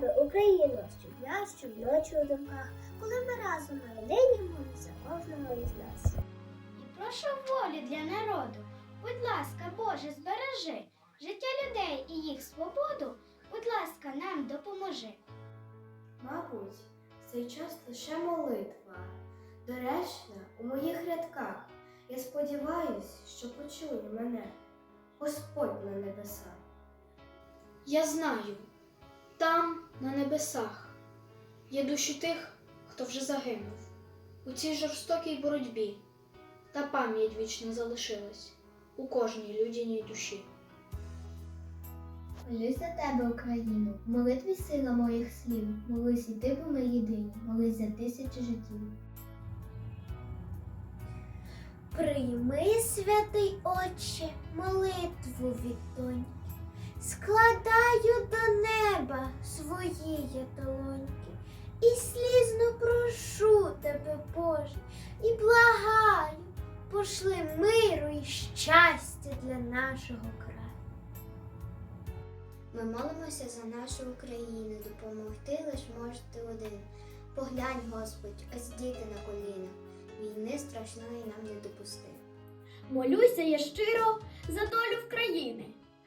тебе, Україно, щодня, щоночі у думках, коли ми разом на єдині молимося кожному із нас. І прошу волі для народу. Будь ласка, Боже, збережи життя людей і їх свободу. Будь ласка, нам допоможи. Мабуть, в цей час лише молитва, доречна у моїх рядках. Я сподіваюсь, що почує мене Господь на небесах. Я знаю, там, на небесах, є душі тих, хто вже загинув. У цій жорстокій боротьбі та пам'ять вічно залишилась у кожній людяній душі. Молюсь за тебе, Україну, молитві сила моїх слів. Молись і ти, бо ми єдині, молись за тисячі життів. Прийми, святий Отче, молитву від доньки, складаю до неба свої я долоньки, і слізно прошу тебе, Боже, і благаю, пошли миру і щастя для нашого краю. Ми молимося за нашу Україну, допомогти лиш можете один. Поглянь, Господь, ось діти на колінах, війни страшної нам не допусти. Молюся я щиро за долю в країни,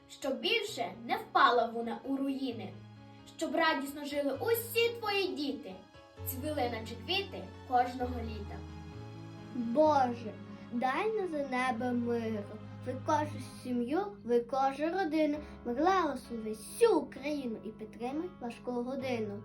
щоб більше не впала вона у руїни, щоб радісно жили усі твої діти, цвіли наче квіти кожного літа. Боже, дай на за небе миру, ви кожу сім'ю, ви кожну родину, благослови всю Україну і підтримай важку годину.